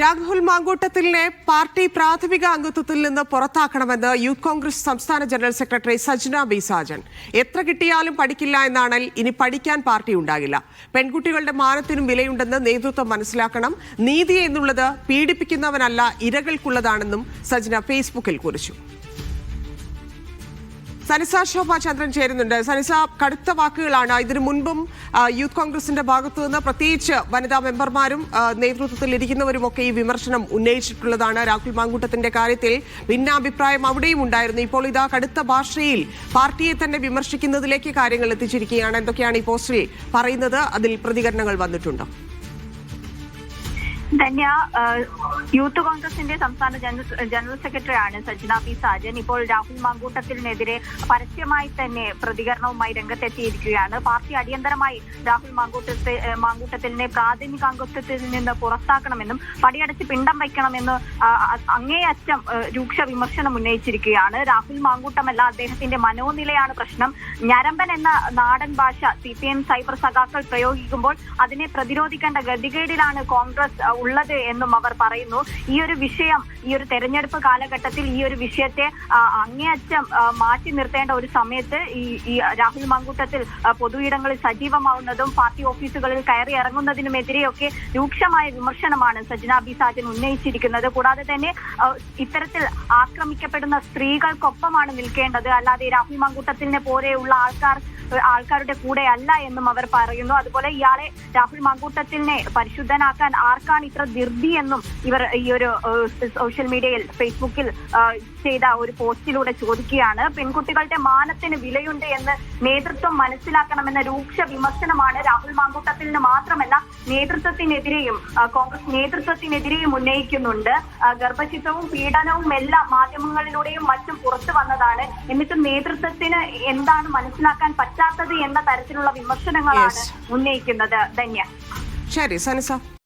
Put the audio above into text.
Rahul മാങ്കൂട്ടത്തിലിനെ party പ്രാഥമിക അംഗത്വത്തിൽ നിന്ന് പുറത്താക്കണമെന്ന് youth Congress സംസ്ഥാന general secretary Sajna B Sajan. എത്ര കിട്ടിയാലും പഠിക്കില്ല എന്നാണ് ഇനി പഠിക്കാൻ പാർട്ടി ഉണ്ടാകില്ല. പെൺകുട്ടികളുടെ മാനത്തിനും വിലയുണ്ടെന്ന് നേതൃത്വം മനസ്സിലാക്കണം. നീതി എന്നുള്ളത് പീഡിപ്പിക്കുന്നവനല്ല ഇരകൾക്കുള്ളതാണെന്നും സജ്ന ഫേസ്ബുക്കിൽ കുറിച്ചു. സനിസ ശോഭാചന്ദ്രൻ ചേരുന്നുണ്ട്. സനിസ കടുത്ത വാക്കുകളാണ് ഇതിനു മുൻപും യൂത്ത് കോൺഗ്രസിന്റെ ഭാഗത്തു നിന്ന് പ്രത്യേകിച്ച് വനിതാ മെമ്പർമാരും നേതൃത്വത്തിൽ ഇരിക്കുന്നവരും ഒക്കെ ഈ വിമർശനം ഉന്നയിച്ചിട്ടുള്ളതാണ്. രാഹുൽ മാങ്കൂട്ടത്തിന്റെ കാര്യത്തിൽ ഭിന്നാഭിപ്രായം അവിടെയും ഉണ്ടായിരുന്നു. ഇപ്പോൾ ഇതാ കടുത്ത ഭാഷയിൽ പാർട്ടിയെ തന്നെ വിമർശിക്കുന്നതിലേക്ക് കാര്യങ്ങൾ എത്തിച്ചിരിക്കുകയാണ്. എന്തൊക്കെയാണ് ഈ പോസ്റ്റിൽ പറയുന്നത്? അതിൽ പ്രതികരണങ്ങൾ വന്നിട്ടുണ്ടോ? ധന്യ യൂത്ത് കോൺഗ്രസിന്റെ സംസ്ഥാന ജനറൽ സെക്രട്ടറി സെക്രട്ടറിയാണ് സജ്ജന പി. സാജൻ. ഇപ്പോൾ രാഹുൽ മാങ്കൂട്ടത്തിനെതിരെ പരസ്യമായി തന്നെ പ്രതികരണവുമായി രംഗത്തെത്തിയിരിക്കുകയാണ്. പാർട്ടി അടിയന്തരമായി രാഹുൽ മാങ്കൂട്ടത്തെ മാങ്കൂട്ടത്തിനെ പ്രാഥമിക അംഗത്വത്തിൽ നിന്ന് പുറത്താക്കണമെന്നും പടിയടച്ച് പിണ്ടം വയ്ക്കണമെന്ന് അങ്ങേയറ്റം രൂക്ഷ വിമർശനം ഉന്നയിച്ചിരിക്കുകയാണ്. രാഹുൽ മാങ്കൂട്ടമല്ല അദ്ദേഹത്തിന്റെ മനോനിലയാണ് പ്രശ്നം. ഞരമ്പൻ എന്ന നാടൻ ഭാഷ സി പി എം സൈബർ സഖാക്കൾ പ്രയോഗിക്കുമ്പോൾ അതിനെ പ്രതിരോധിക്കേണ്ട ഗതികേടിലാണ് കോൺഗ്രസ് ഉള്ളത് എന്നും അവർ പറയുന്നു. ഈ ഒരു വിഷയം ഈ ഒരു തെരഞ്ഞെടുപ്പ് കാലഘട്ടത്തിൽ ഈ ഒരു വിഷയത്തെ അങ്ങേയറ്റം മാറ്റി നിർത്തേണ്ട ഒരു സമയത്ത് ഈ രാഹുൽ മങ്കൂട്ടത്തിൽ പൊതുയിടങ്ങളിൽ സജീവമാവുന്നതും പാർട്ടി ഓഫീസുകളിൽ കയറി ഇറങ്ങുന്നതിനുമെതിരെയൊക്കെ രൂക്ഷമായ വിമർശനമാണ് സജ്ന ബി സാജൻ ഉന്നയിച്ചിരിക്കുന്നത്. കൂടാതെ തന്നെ ഇത്തരത്തിൽ ആക്രമിക്കപ്പെടുന്ന സ്ത്രീകൾക്കൊപ്പമാണ് നിൽക്കേണ്ടത്. അല്ലാതെ രാഹുൽ മങ്കൂട്ടത്തിനെ പോലെയുള്ള ആൾക്കാർ ആൾക്കാരുടെ കൂടെ അല്ല എന്നും അവർ പറയുന്നു. അതുപോലെ ഇയാളെ രാഹുൽ മാങ്കൂട്ടത്തിനെ പരിശുദ്ധനാക്കാൻ ആർക്കാണ് ഇത്ര ധൃതി എന്നും ഇവർ ഈ ഒരു സോഷ്യൽ മീഡിയയിൽ ഫേസ്ബുക്കിൽ ചെയ്ത ഒരു പോസ്റ്റിലൂടെ ചോദിക്കുകയാണ്. പെൺകുട്ടികളുടെ മാനത്തിന് വിലയുണ്ട് എന്ന് നേതൃത്വം മനസ്സിലാക്കണമെന്ന രൂക്ഷ വിമർശനമാണ് രാഹുൽ മാങ്കൂട്ടത്തിന് മാത്രമല്ല നേതൃത്വത്തിനെതിരെയും കോൺഗ്രസ് നേതൃത്വത്തിനെതിരെയും ഉന്നയിക്കുന്നുണ്ട്. ഗർഭചിത്രവും പീഡനവും എല്ലാം മാധ്യമങ്ങളിലൂടെയും മറ്റും പുറത്തു വന്നതാണ്. എന്നിട്ടും നേതൃത്വത്തിന് എന്താണ് മനസ്സിലാക്കാൻ പറ്റാത്തത് എന്ന തരത്തിലുള്ള വിമർശനങ്ങളാണ് ഉന്നയിക്കുന്നത്. ധന്യ. ശരി സനിസ.